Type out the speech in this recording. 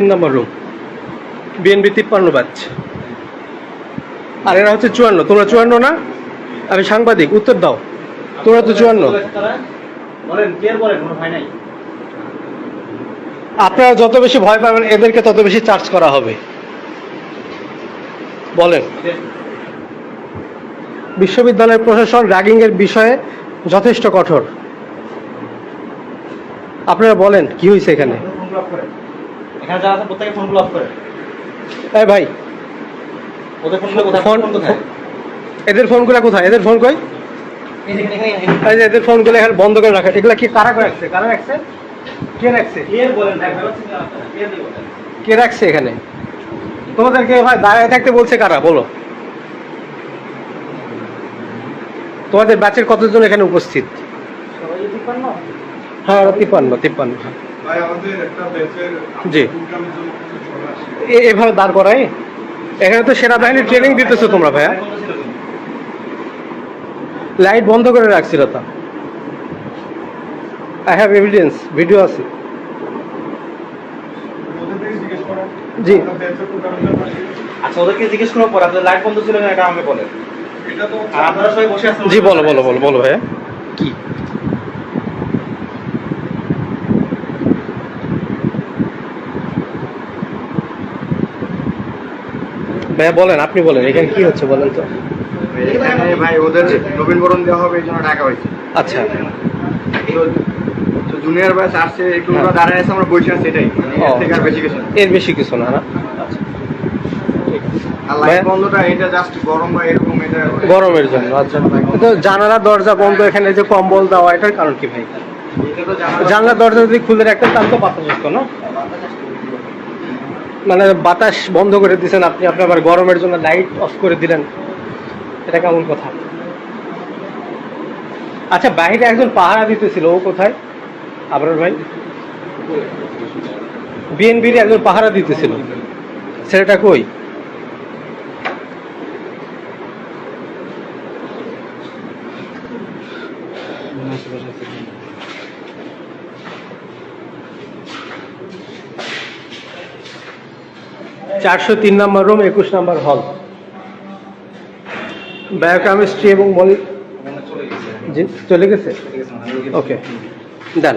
তিন নম্বর room BNB তিপ্পান্ন ব্যাচ আর এরা হচ্ছে চুয়ান্ন তোমরা চুয়ান্ন না? আমি সাংবাদিক উত্তর দাও। তোমরা তো চুয়ান্ন। আপনারা যত বেশি ভয় পাবেন এদেরকে তত বেশি চার্জ করা হবে। বলেন। বিশ্ববিদ্যালয়ের প্রশাসন র্যাগিংয়ের বিষয়ে যথেষ্ট কঠোর। আপনারা বলেন কি হয়েছে এখানে? এখানে যারা আছে প্রত্যেকে ফোনগুলো অফ করেন এই ভাই ওদের ফোনগুলো কোথায়? ফোন এদের ফোনগুলো কোথায়? এদের ফোন কই? এই যে এদের ফোনগুলো এখানে বন্ধ করে রাখে এগুলা কি কারা করে রাখছে? কারা রাখছে? কে রাখছে? কে রাখছে এখানে? তোমাদেরকে ভাই দাঁড়ায় থাকতে বলছে কারা? বলো। তোমাদের ব্যাচের কতজন এখানে উপস্থিত? হ্যাঁ ওরা তিপ্পান্ন তিপ্পান্ন জি। এভাবে দাঁড় করায় এখানে তো সেনাবাহিনীর ট্রেনিং দিতেছো তোমরা ভাইয়া। লাইট বন্ধ করে রাখছিল তা আই হ্যাভ এভিডেন্স ভিডিও আছে। জি। আচ্ছা ওদেরকে জিজ্ঞেস করার পর। আপনাদের লাইট বন্ধ ছিল না এটা আমাকে বলেন। এটা তো আর আপনারা সবাই বসে আছেন জি বলো বলো বলো বলো ভাইয়া। ভাইয়া বলেন আপনি বলেন এখানে কি হচ্ছে বলেন তো? এখানে ভাই ওদের নবীনবরণ দেওয়া হবে এই জন্য ডাকা হয়েছে। আচ্ছা। তো জুনিয়র ব্যাচ আসছে একটু ওরা হ্যাঁ। দাঁড়ায় আছে আমরা বসে আছি এটাই। মানে। থেকে আর বেশি কিছু না। এর বেশি কিছু না না? আচ্ছা। আর লাইট বন্ধটা এটা জাস্ট গরম বা এরকম এটা গরমের জন্য আচ্ছা। তো জানালা দরজা বন্ধ এখানে যে কম্বল দেওয়া এটার কারণ কি ভাই? জানলা দরজা যদি খুলে রাখতেন তাহলে তো বাতাস আসতো না? মানে বাতাস বন্ধ করে দিয়েছেন আপনি আপনি আবার গরমের জন্য লাইট অফ করে দিলেন। এটা কেমন কথা? আচ্ছা বাইরে একজন পাহারা দিতেছিল, ও কোথায়? আবরার ভাই? বিএনপির একজন পাহারা দিতেছিল। ছেলেটা কই? চারশো তিন নম্বর রুম একুশ নম্বর হল বায়োকেমিস্ট্রি এবং মলি চলে গেছে। জি চলে গেছে? চলে গেছে ওকে ডান